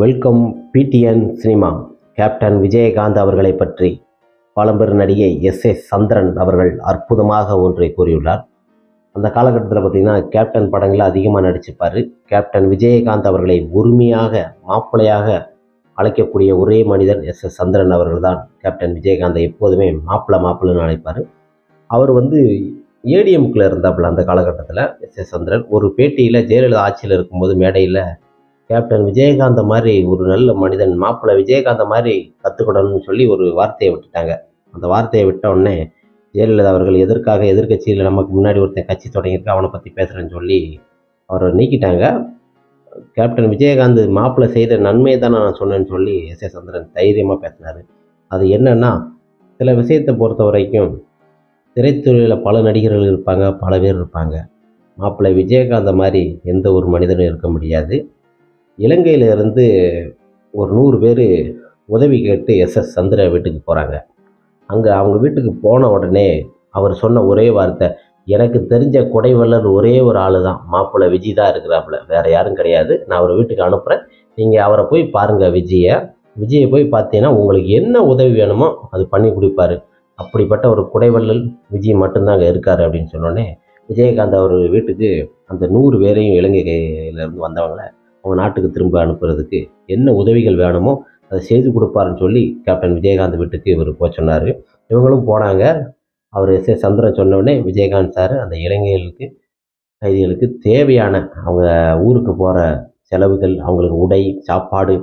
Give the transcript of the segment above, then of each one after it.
Welcome P T N cinema. Captain Vijayakanth அவர்களை பற்றி பழம்பெரும் நடிகை எஸ் எஸ் சந்திரன் அவர்கள் அற்புதமாக ஒன்றை கூறியுள்ளார். அந்த காலகட்டத்தில் பார்த்திங்கன்னா கேப்டன் படங்களில் அதிகமாக நடிச்சிருப்பார். கேப்டன் விஜயகாந்த் அவர்களை உரிமையாக மாப்பிள்ளையாக அழைக்கக்கூடிய ஒரே மனிதன் எஸ் எஸ் சந்திரன் அவர்கள் தான் கேப்டன் விஜயகாந்தை எப்போதுமே மாப்பிள்ளை மாப்பிள்ளைன்னு அழைப்பார். அவர் வந்து ஏடிஎம்கில் இருந்தாப்புல அந்த காலகட்டத்தில் எஸ் எஸ் சந்திரன். ஒரு பேட்டியில் ஜெயலலிதா ஆட்சியில் இருக்கும்போது மேடையில் கேப்டன் விஜயகாந்த மாதிரி ஒரு நல்ல மனிதன் மாப்பிள்ளை விஜயகாந்த மாதிரி கற்றுக்கணும்னு சொல்லி ஒரு வார்த்தையை விட்டுட்டாங்க. அந்த வார்த்தையை விட்ட உடனே ஜெயலலிதா அவர்கள் எதற்காக எதிர்க்கட்சியில் நமக்கு முன்னாடி ஒருத்தன் கட்சி தொடங்கியிருக்கா அவனை பற்றி பேசுகிறேன்னு சொல்லி அவரை நீக்கிட்டாங்க. கேப்டன் விஜயகாந்த் மாப்பிள்ளை செய்த நன்மையை தான் நான் சொன்னேன்னு சொல்லி எஸ் ஏ சந்திரன் தைரியமாக பேசினார். அது என்னன்னா சில விஷயத்தை பொறுத்த வரைக்கும் திரைத்துறையில் பல நடிகர்கள் இருப்பாங்க பல பேர் இருப்பாங்க. மாப்பிள்ளை விஜயகாந்த மாதிரி எந்த ஒரு மனிதனும் இருக்க முடியாது. இலங்கையில இருந்து ஒரு நூறு பேர் உதவி கேட்டு எஸ் எஸ் சந்திர வீட்டுக்கு போகிறாங்க அங்கே அவங்க வீட்டுக்கு போன உடனே அவர் சொன்ன ஒரே வார்த்தை எனக்கு தெரிஞ்ச குடைவல்லர் ஒரே ஒரு ஆள் தான் மாப்பிள்ளை விஜய் தான் இருக்கிறாப்புல. வேறு யாரும் கிடையாது. நான் அவர் வீட்டுக்கு அனுப்புகிறேன் நீங்கள் அவரை போய் பாருங்கள் விஜயை. விஜயை போய் பார்த்தீங்கன்னா உங்களுக்கு என்ன உதவி வேணுமோ அது பண்ணி கொடுப்பாரு. அப்படிப்பட்ட ஒரு குடைவள்ளல் விஜய் மட்டும்தான் அங்கே அப்படின்னு சொன்னோடனே விஜயகாந்த் அவர் வீட்டுக்கு அந்த நூறு பேரையும் இலங்கையிலேருந்து வந்தவங்கள அவங்க நாட்டுக்கு திரும்ப அனுப்புறதுக்கு என்ன உதவிகள் வேணுமோ அதை செய்து கொடுப்பாருன்னு சொல்லி கேப்டன் விஜயகாந்த் வீட்டுக்கு இவர் போக சொன்னார். இவங்களும் போனாங்க. அவர் எஸ் ஏ சந்திரன் சொன்னோடனே விஜயகாந்த் சார் அந்த இளைஞர்களுக்கு கைதிகளுக்கு தேவையான அவங்க ஊருக்கு போகிற செலவுகள் அவங்களுக்கு உடை சாப்பாடு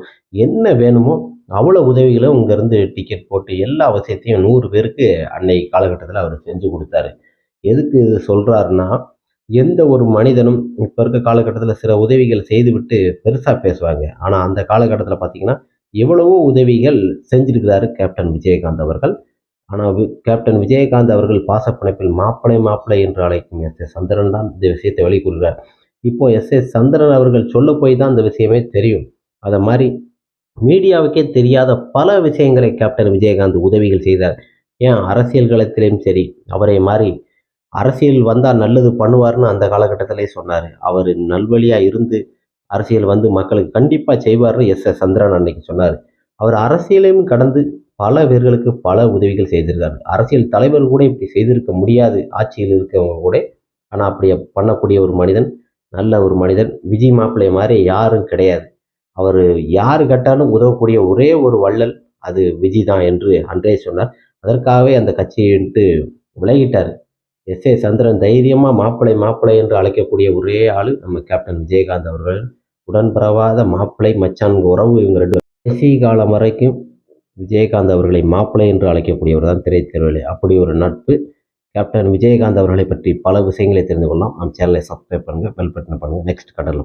என்ன வேணுமோ அவ்வளோ உதவிகளும் இங்கேருந்து டிக்கெட் போட்டு எல்லா அவசியத்தையும் நூறு பேருக்கு அன்னைக்கு காலகட்டத்தில் அவர் செஞ்சு கொடுத்தாரு. எதுக்கு இது சொல்கிறாருன்னா எந்த ஒரு மனிதனும் இப்போ இருக்க காலகட்டத்தில் சில உதவிகள் செய்துவிட்டு பெருசாக பேசுவாங்க. ஆனால் அந்த காலகட்டத்தில் பார்த்தீங்கன்னா எவ்வளவோ உதவிகள் செஞ்சிருக்கிறாரு கேப்டன் விஜயகாந்த் அவர்கள். ஆனால் கேப்டன் விஜயகாந்த் அவர்கள் பாசப்பிணைப்பில் மாப்பிளை மாப்பிளை என்று அழைக்கும் எஸ். எஸ். சந்திரன் தான் இந்த விஷயத்தை வெளிக்கூறுகிறார் இப்போ எஸ். எஸ். சந்திரன் அவர்கள் சொல்ல போய் தான் இந்த விஷயமே தெரியும். அதை மாதிரி மீடியாவுக்கே தெரியாத பல விஷயங்களை கேப்டன் விஜயகாந்த் உதவிகள் செய்தார். ஏன்? அரசியல் களத்திலையும் சரி அவரை மாதிரி அரசியல் வந்தால் நல்லது பண்ணுவார்னு அந்த காலகட்டத்திலே சொன்னார். அவர் நல்வழியாக இருந்து அரசியல் வந்து மக்களுக்கு கண்டிப்பாக செய்வார்னு எஸ் எஸ் சந்திரன் அன்னைக்கு சொன்னார். அவர் அரசியலையும் கடந்து பல பேர்களுக்கு பல உதவிகள் செய்திருக்காரு அரசியல் தலைவர் கூட இப்படி செய்திருக்க முடியாது. ஆட்சியில் இருக்கவங்க கூட. ஆனால் அப்படி பண்ணக்கூடிய ஒரு மனிதன் நல்ல ஒரு மனிதன் விஜய் மாப்பிள்ளை மாதிரி யாரும் கிடையாது. அவர் யார் கேட்டாலும் உதவக்கூடிய ஒரே ஒரு வள்ளல் அது விஜய் தான் என்று அன்றே சொன்னார். அதற்காகவே அந்த கட்சியின்ட்டு விலகிட்டார். எஸ் ஏ சந்திரன் தைரியமாக மாப்பிள்ளை மாப்பிள்ளை என்று அழைக்கக்கூடிய ஒரே ஆள் நம்ம கேப்டன் விஜயகாந்த் அவர்கள். உடன்பிறவாத மாப்பிள்ளை மச்சான் உறவு இவங்க ரெண்டு கடைசி காலம் வரைக்கும் விஜயகாந்த் அவர்களை மாப்பிள்ளை என்று அழைக்கக்கூடியவர் தான் திரைத்திருவிழி அப்படி ஒரு நட்பு. கேப்டன் விஜயகாந்த் அவர்களை பற்றி பல விஷயங்களை தெரிந்து கொள்ளலாம். நம் சேனலை சப்ஸ்கிரைப் பண்ணுங்கள் பெல் பட்டனை பண்ணுங்கள் நெக்ஸ்ட் கடல்